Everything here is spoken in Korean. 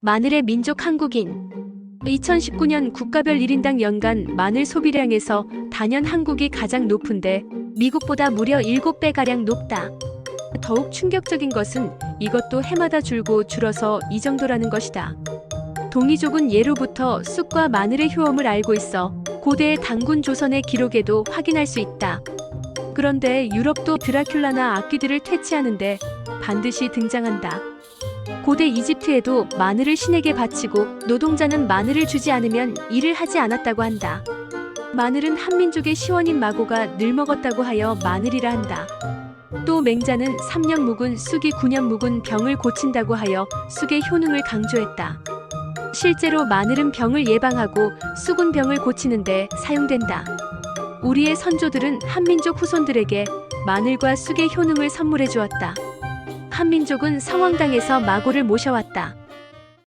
마늘의 민족 한국인 2019년 국가별 1인당 연간 마늘 소비량에서 단연 한국이 가장 높은데 미국보다 무려 7배가량 높다. 더욱 충격적인 것은 이것도 해마다 줄고 줄어서 이 정도라는 것이다. 동이족은 예로부터 쑥과 마늘의 효험을 알고 있어 고대의 당군 조선의 기록에도 확인할 수 있다. 그런데 유럽도 드라큘라나 악귀들을 퇴치하는데 반드시 등장한다. 고대 이집트에도 마늘을 신에게 바치고 노동자는 마늘을 주지 않으면 일을 하지 않았다고 한다. 마늘은 한민족의 시원인 마고가 늘 먹었다고 하여 마늘이라 한다. 또 맹자는 3년 묵은 쑥이 9년 묵은 병을 고친다고 하여 쑥의 효능을 강조했다. 실제로 마늘은 병을 예방하고 쑥은 병을 고치는데 사용된다. 우리의 선조들은 한민족 후손들에게 마늘과 쑥의 효능을 선물해 주었다. 한민족은 성황당에서 마고를 모셔왔다.